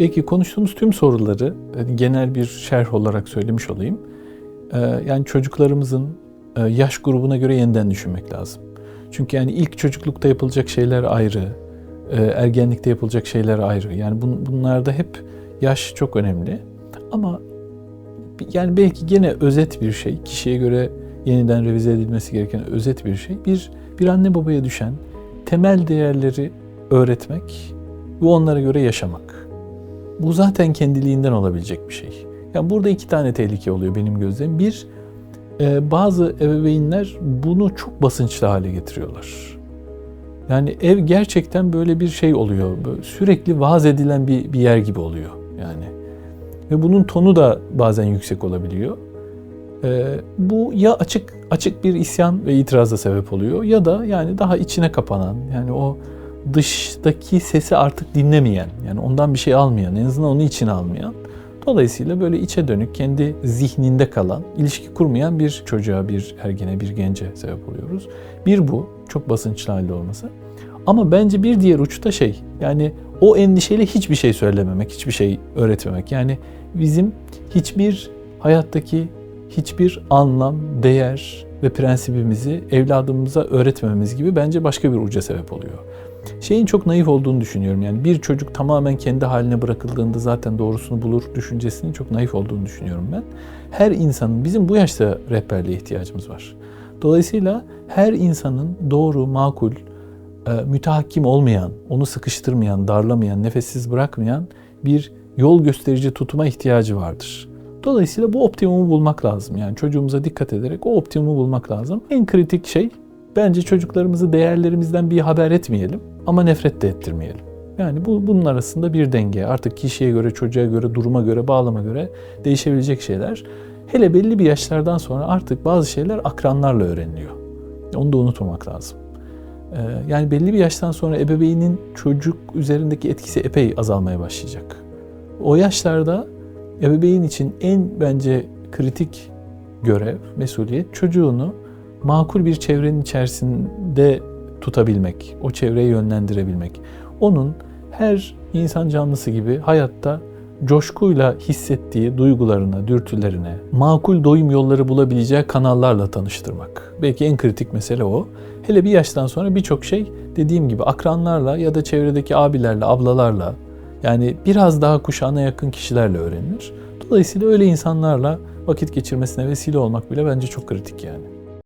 belki konuştuğumuz tüm soruları hani genel bir şerh olarak söylemiş olayım. Ee, yani çocuklarımızın e, yaş grubuna göre yeniden düşünmek lazım. Çünkü yani ilk çocuklukta yapılacak şeyler ayrı, e, ergenlikte yapılacak şeyler ayrı. Yani bun, bunlarda hep yaş çok önemli. Ama yani belki gene özet bir şey, kişiye göre yeniden revize edilmesi gereken özet bir şey. Bir bir anne babaya düşen temel değerleri öğretmek ve onlara göre yaşamak. Bu zaten kendiliğinden olabilecek bir şey. Yani burada iki tane tehlike oluyor benim gözlemim. Bir, e, bazı ebeveynler bunu çok basınçlı hale getiriyorlar. Yani ev gerçekten böyle bir şey oluyor. Sürekli vaaz edilen bir, bir yer gibi oluyor yani. Ve bunun tonu da bazen yüksek olabiliyor. E, bu ya açık açık bir isyan ve itiraza sebep oluyor ya da yani daha içine kapanan yani o dıştaki sesi artık dinlemeyen yani ondan bir şey almayan en azından onu içine almayan Dolayısıyla böyle içe dönük, kendi zihninde kalan, ilişki kurmayan bir çocuğa, bir ergene, bir gence sebep oluyoruz. Bir bu, çok basınçlı halde olması. Ama bence bir diğer uçta şey, yani o endişeyle hiçbir şey söylememek, hiçbir şey öğretmemek. Yani bizim hiçbir hayattaki hiçbir anlam, değer ve prensibimizi evladımıza öğretmememiz gibi bence başka bir uca sebep oluyor şeyin çok naif olduğunu düşünüyorum. Yani bir çocuk tamamen kendi haline bırakıldığında zaten doğrusunu bulur düşüncesinin çok naif olduğunu düşünüyorum ben. Her insanın bizim bu yaşta rehberliğe ihtiyacımız var. Dolayısıyla her insanın doğru, makul, e, mütehakkim olmayan, onu sıkıştırmayan, darlamayan, nefessiz bırakmayan bir yol gösterici tutuma ihtiyacı vardır. Dolayısıyla bu optimumu bulmak lazım. Yani çocuğumuza dikkat ederek o optimumu bulmak lazım. En kritik şey bence çocuklarımızı değerlerimizden bir haber etmeyelim ama nefret de ettirmeyelim. Yani bu bunun arasında bir denge. Artık kişiye göre, çocuğa göre, duruma göre, bağlama göre değişebilecek şeyler. Hele belli bir yaşlardan sonra artık bazı şeyler akranlarla öğreniliyor. Onu da unutmamak lazım. Ee, yani belli bir yaştan sonra ebeveynin çocuk üzerindeki etkisi epey azalmaya başlayacak. O yaşlarda ebeveyn için en bence kritik görev, mesuliyet çocuğunu makul bir çevrenin içerisinde tutabilmek, o çevreyi yönlendirebilmek. Onun her insan canlısı gibi hayatta coşkuyla hissettiği duygularına, dürtülerine, makul doyum yolları bulabileceği kanallarla tanıştırmak. Belki en kritik mesele o. Hele bir yaştan sonra birçok şey dediğim gibi akranlarla ya da çevredeki abilerle, ablalarla yani biraz daha kuşağına yakın kişilerle öğrenilir. Dolayısıyla öyle insanlarla vakit geçirmesine vesile olmak bile bence çok kritik yani.